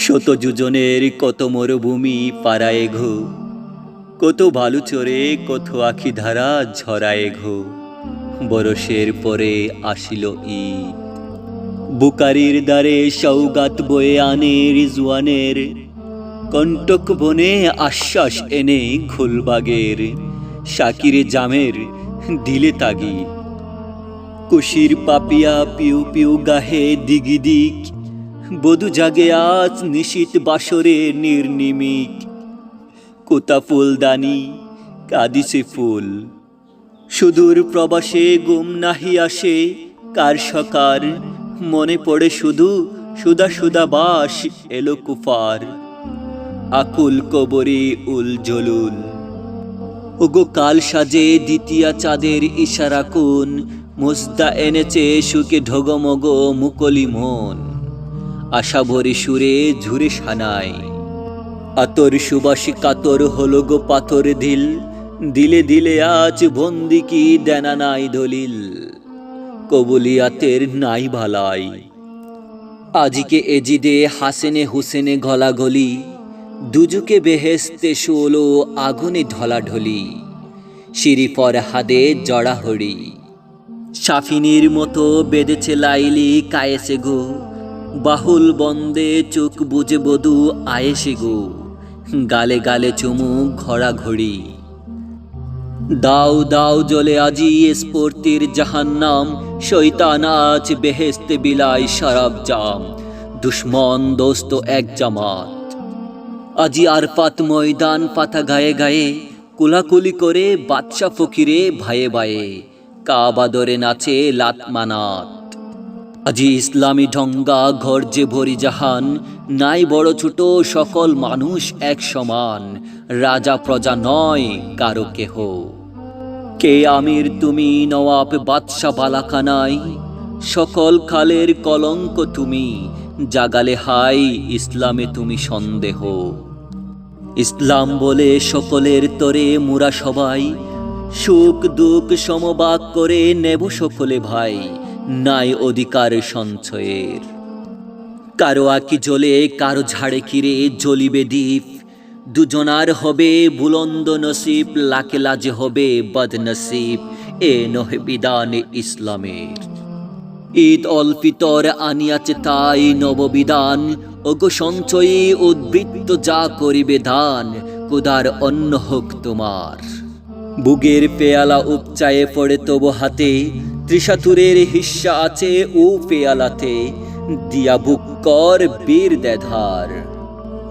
শত যোজনের কত মরুভূমি পাড়ায় ঘো। কত ভালু চরে কত আখি ধারা ঝরায় ঘো। বরসের পরে আসিল ঈদ। বুকারির দ্বারে সৌগাত বয়ে আনে রিজওয়ানের। কণ্টক বনে আশ্বাস এনে ঘুলবাগের। শাকির জামের দিলে তাগি কুশির পাপিয়া পিউ পিউ গাহে দিগি দিক বধু জাগে আজ নিশীত বাসরে নির্নিমিক কোতা ফুলদানি, কাদিছে ফুল। সুদূর প্রবাসে গুম নাহি আসে, কার সকার? মনে পড়ে শুধু সুদা সুদা বাস এলো কুফার। আকুল কবরে উল জলুল। ওগো কাল সাজে দ্বিতীয়া চাঁদের ইশারা কোন মুস্তা এনেছে সুকে ঢগমগ মুকলি মন। আশা ভরে সুরে ঝুরে সানাই আতর সুবাসী কাতর হলো গো পাথর দিল দিলে দিলে আজ বন্দি কি দেনা নাই দলিল। কবুলিয়াতের নাই ভালাই। আজিকে এজিদে, হাসেনে হুসেনে গলাগলি। দুজুকে বেহেস্তে শোলো আগুনে ঢলাঢলি সিঁড়ি পর হাদে জড়াহড়ি। সাফিনীর মতো বেঁধেছে লাইলি কায়েসে গো। বাহুল বন্দে চোখ বুঝে বধু আয়েসে গো। গালে গালে চুমু ঘড়া ঘড়ি দাও দাও জলে আজি স্ফূর্তির জাহান্নাম। শৈতান আজ বেহেস্তে বিলাই শরাব জাম। দুশ্মন দোস্ত এক জামাত। আজি আরফাত ময়দান পাতা গায়ে গায়ে, কুলাকুলি করে বাদশা ফকিরে ভাইয়ে ভাইয়ে কাবাদরে নাচে লাতমানাত আজি ইসলামী ঢঙ্গা ঘর যে ভরি জাহান, নাই বড় ছোট সকল মানুষ এক সমান। রাজা প্রজা নয় কারও কেহ। কে আমির তুমি, নওয়াব বাদশা বালাখানাই সকল খালের কলঙ্ক তুমি, জাগালে হাই ইসলামে তুমি সন্দেহ। ইসলাম বলে সকলের তরে মুরা সবাই, সুখ দুঃখ সমবাক করে নেব সকলে ভাই। নাই অধিকার সঞ্চয়ের। কারও আকি জ্বলে, কারও ঝাড়ে কিরে জ্বলিবে দ্বীপ। দুজনার হবে বুলন্দ নসিব, লাকে লাজে হবে বদনসিব। এ নহে বিধান ইসলামের। ঈদ অল ফিতর আনিয়াছে তাই নববিধান। ওগো সঞ্চয়ী, উদ্বৃত্ত যা করিবে দান, কুদার অন্ন হোক তোমার। বুগের পেয়ালা উপচায়ে পড়ে তবু হাতে ত্রিশাতুরের হিস্যা আছে ও পেয়ালাতে দিয়া বুক কর বীর দেধার।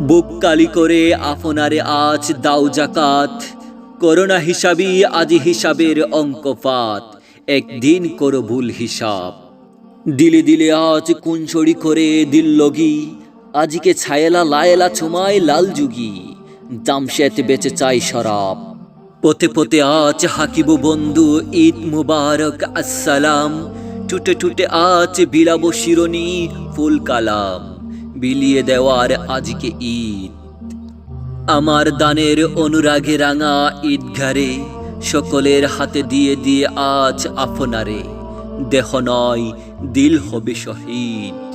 বুক কালি করে আপনারে আজ দাও জাকাত, করোনা হিসাবই আজি হিসাবের অঙ্কপাত একদিন করো ভুল হিসাব। দিলে দিলে আজ কুঞ্চড়ি করে দিল লগি, আজকে ছায়েলা লায়েলা ছুমায় লাল যুগি জামশেদ বেঁচে চাই শরাব। পথে পথে আজ হাকিব বন্ধু ঈদ মুবারক, আসসালাম। টুটে টুটে আজ বিলাব শিরোনি, ফুল কালাম। বিলিয়ে দেওয়ার আজকে ঈদ। আমার দানের অনুরাগে রাঙা ঈদঘারে সকলের হাতে দিয়ে দিয়ে আজ আপনারে। দেহ নয়, দিল হবে শহীদ।